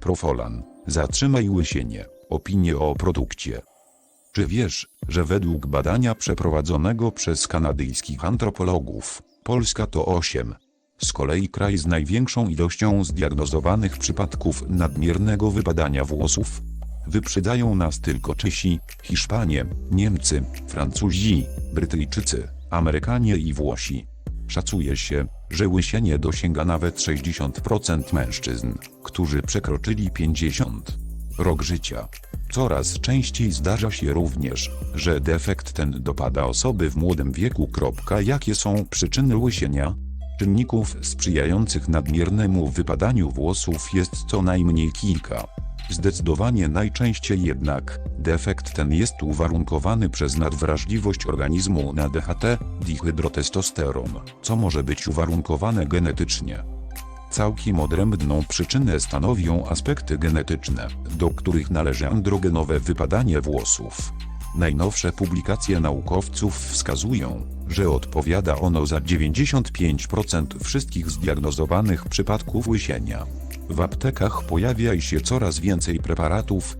Profolan. Zatrzymaj łysienie. Opinie o produkcie. Czy wiesz, że według badania przeprowadzonego przez kanadyjskich antropologów, Polska to 8. Z kolei kraj z największą ilością zdiagnozowanych przypadków nadmiernego wypadania włosów? Wyprzedzają nas tylko Czesi, Hiszpanie, Niemcy, Francuzi, Brytyjczycy, Amerykanie i Włosi. Szacuje się, że łysienie dosięga nawet 60% mężczyzn, którzy przekroczyli 50 rok życia. Coraz częściej zdarza się również, że defekt ten dopada osoby w młodym wieku. Jakie są przyczyny łysienia? Czynników sprzyjających nadmiernemu wypadaniu włosów jest co najmniej kilka. Zdecydowanie najczęściej jednak, defekt ten jest uwarunkowany przez nadwrażliwość organizmu na DHT, dihydrotestosteron, co może być uwarunkowane genetycznie. Całkiem odrębną przyczynę stanowią aspekty genetyczne, do których należy androgenowe wypadanie włosów. Najnowsze publikacje naukowców wskazują, że odpowiada ono za 95% wszystkich zdiagnozowanych przypadków łysienia. W aptekach pojawia się coraz więcej preparatów,